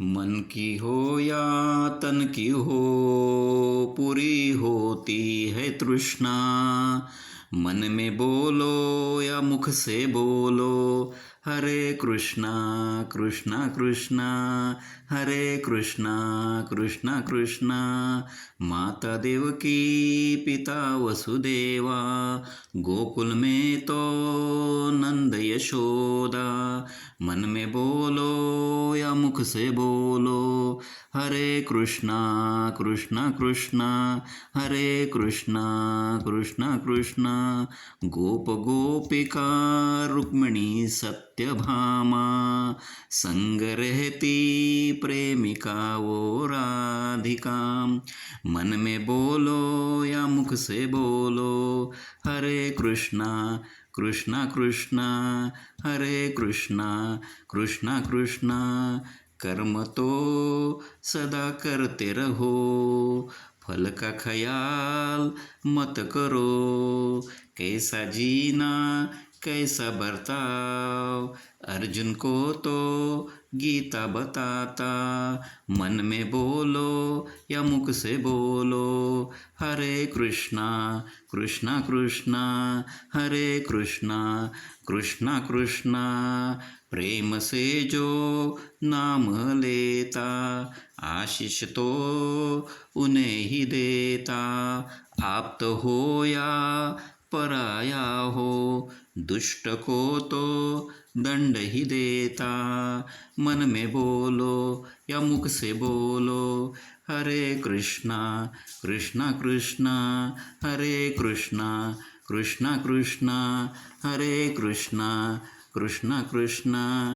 मन की हो या तन की हो पूरी होती है तृष्णा। मन में बोलो या मुख से बोलो, हरे कृष्णा कृष्णा कृष्णा, हरे कृष्णा कृष्णा कृष्णा, माता देव की, पिता वसुदेवा, गोकुल में तो नंद यशोदा, मन में बोलो या मुख से बोलो, हरे कृष्णा कृष्णा कृष्णा, हरे कृष्णा कृष्णा कृष्णा। गोप गोपिका रुक्मिणी सत्यभामा, संग रहती प्रेमिका वो राधिका। मन में बोलो या मुख से बोलो, हरे कृष्णा कृष्णा कृष्णा, हरे कृष्णा कृष्णा कृष्णा, कर्म तो सदा करते रहो। फल का ख्याल मत करो। कैसा जीना, कैसा बर्ताव, अर्जुन को तो गीता बताता, मन में बोलो या मुख से बोलो, हरे कृष्णा कृष्णा कृष्णा, हरे कृष्णा कृष्णा कृष्णा, प्रेम से जो नाम लेता आशीष तो उन्हें ही देता। आप तो हो या पराया हो, दुष्ट को तो दंड ही देता। मन में बोलो या मुख से बोलो, हरे कृष्णा कृष्णा कृष्णा, हरे कृष्णा कृष्णा कृष्णा, हरे कृष्णा कृष्णा कृष्णा।